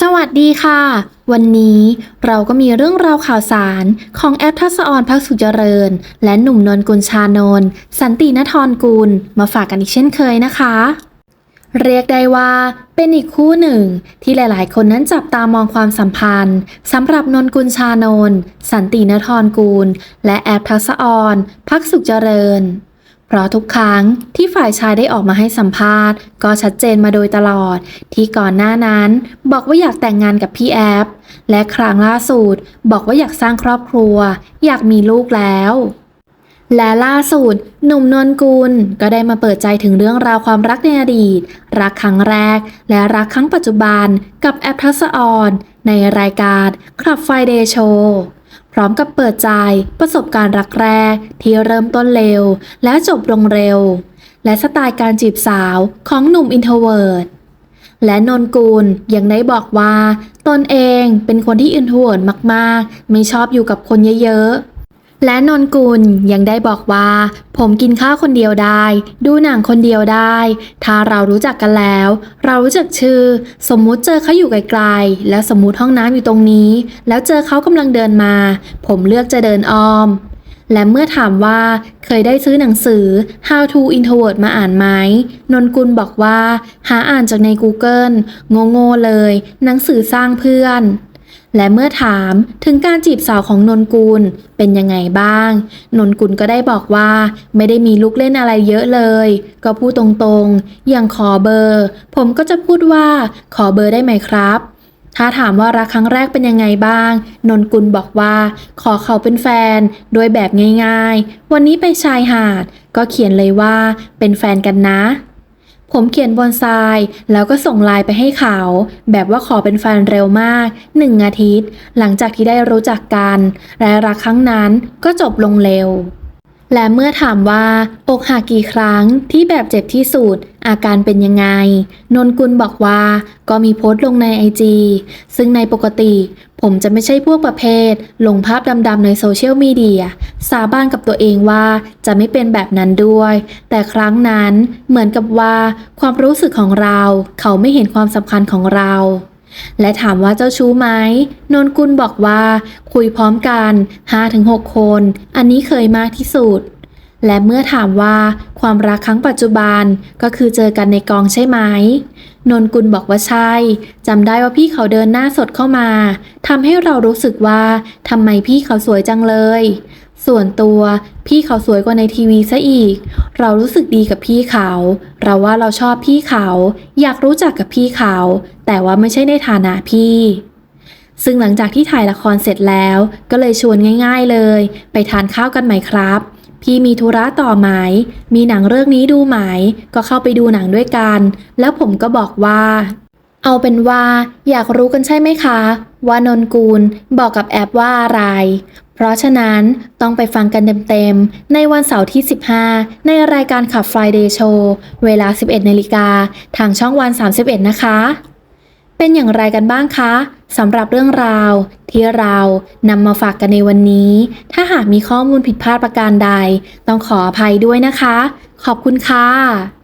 สวัสดีค่ะ วันนี้เราก็มีเรื่องราวข่าวสารของแอปทัศออนพักสุเจริญ และหนุ่มนนกุลชานนท์สันตินทรกุลมาฝากกันอีกเช่นเคยนะคะ เรียกได้ว่าเป็นอีกคู่หนึ่งที่หลาย ๆ คนนั้นจับตามองความสัมพันธ์สำหรับนนกุลชานนท์สันตินทรกุล และแอปทัศออนพักสุขเจริญ เพราะทุกครั้งที่ฝ่ายชายได้ออกมาให้สัมภาษณ์ ก็ชัดเจนมาโดยตลอด ที่ก่อนหน้านั้นบอกว่าอยากแต่งงานกับพี่แอฟและครั้งล่าสุดบอกว่าอยากสร้างครอบครัว อยากมีลูกแล้ว และล่าสุด หนุ่มนนกุลก็ได้มาเปิดใจถึงเรื่องราวความรักในอดีต รักครั้งแรก และรักครั้งปัจจุบันกับแอปทัศออนในรายการคลับไฟเดย์โชว์ พร้อมกับเปิดใจประสบการณ์รักแรกที่เริ่มต้นเร็ว และจบลงเร็ว และสไตล์การจีบสาวของหนุ่มอินโทรเวิร์ดและนนกูลยังได้บอกว่า ตนเองเป็นคนที่อินโทรเวิร์ดมาก ๆ ไม่ชอบอยู่กับคนเยอะ ๆ และนนกุลยังได้บอกว่า ผมกินข้าวคนเดียวได้ ดูหนังคนเดียวได้ ถ้าเรารู้จักกันแล้ว เรารู้จักชื่อ สมมุติเจอเขาอยู่ไกลๆแล้วสมมุติห้องน้ำอยู่ตรงนี้ แล้วเจอเขากำลังเดินมา ผมเลือกจะเดินอ้อม และเมื่อถามว่าเคยได้ซื้อหนังสือ How to Introvert มาอ่านไหมนนกุลบอกว่า หาอ่านจากใน Google โง่ๆเลย หนังสือสร้างเพื่อน และเมื่อถามถึงการจีบสาวของนนกุลเป็นยังไงบ้าง นนกุลก็ได้บอกว่าไม่ได้มีลูกเล่นอะไรเยอะเลย ก็พูดตรงๆ อย่างขอเบอร์ ผมก็จะพูดว่าขอเบอร์ได้ไหมครับ ถ้าถามว่ารักครั้งแรกเป็นยังไงบ้าง นนกุลบอกว่า ขอเขาเป็นแฟน โดยแบบง่ายๆ วันนี้ไปชายหาด ก็เขียนเลยว่าเป็นแฟนกันนะ ผมเขียนบนทรายแล้วก็ส่งไลน์ไปให้เขา แบบว่าขอเป็นแฟนเร็วมากหนึ่งอาทิตย์ หลังจากที่ได้รู้จักกัน และรักครั้งนั้นก็จบลงเร็ว และเมื่อถามว่า อกหักกี่ครั้งที่แบบเจ็บที่สุด อาการเป็นยังไง นนกุลบอกว่าก็มีโพสต์ลงในไอจีซึ่งในปกติ ผมจะไม่ใช่พวกประเภท ลงภาพดำๆในโซเชียลมีเดีย สาบานกับตัวเองว่าจะไม่เป็นแบบนั้นด้วย แต่ครั้งนั้นเหมือนกับว่าความรู้สึกของเราเขาไม่เห็นความสำคัญของเรา และถามว่าเจ้าชู้ไหมนนกุลบอกว่าคุยพร้อมกัน 5-6 คน อันนี้เคยมากที่สุด และเมื่อถามว่าความรักครั้งปัจจุบันก็คือเจอกันในกองใช่ไหมนนกุลบอกว่าใช่จำได้ว่าพี่เขาเดินหน้าสดเข้ามาทำให้เรารู้สึกว่าทำไมพี่เขาสวยจังเลย ส่วนตัวพี่เขาสวยกว่าในทีวีซะอีก เรารู้สึกดีกับพี่เขา เราว่าเราชอบพี่เขา อยากรู้จักกับพี่เขา แต่ว่าไม่ใช่ในฐานะพี่ ซึ่งหลังจากที่ถ่ายละครเสร็จแล้ว ก็เลยชวนง่ายๆเลย ไปทานข้าวกันไหมครับ พี่มีธุระต่อไหม มีหนังเรื่องนี้ดูไหม ก็เข้าไปดูหนังด้วยกัน แล้วผมก็บอกว่าเอาเป็นว่าอยากรู้กันใช่ไหมคะ ว่านนกูลบอกกับแอปว่าอะไร เพราะฉะนั้นต้องไปฟังกันเต็มๆ ในวันเสาร์ที่ 15 ในรายการขับ Friday Show เวลา 11นาฬิกาทางช่องวัน 31 นะคะ เป็นอย่างไรกันบ้างคะสำหรับเรื่องราวที่เรานำมาฝากกันในวันนี้ ถ้าหากมีข้อมูลผิดพลาดประการใด ต้องขออภัยด้วยนะคะ ขอบคุณค่ะ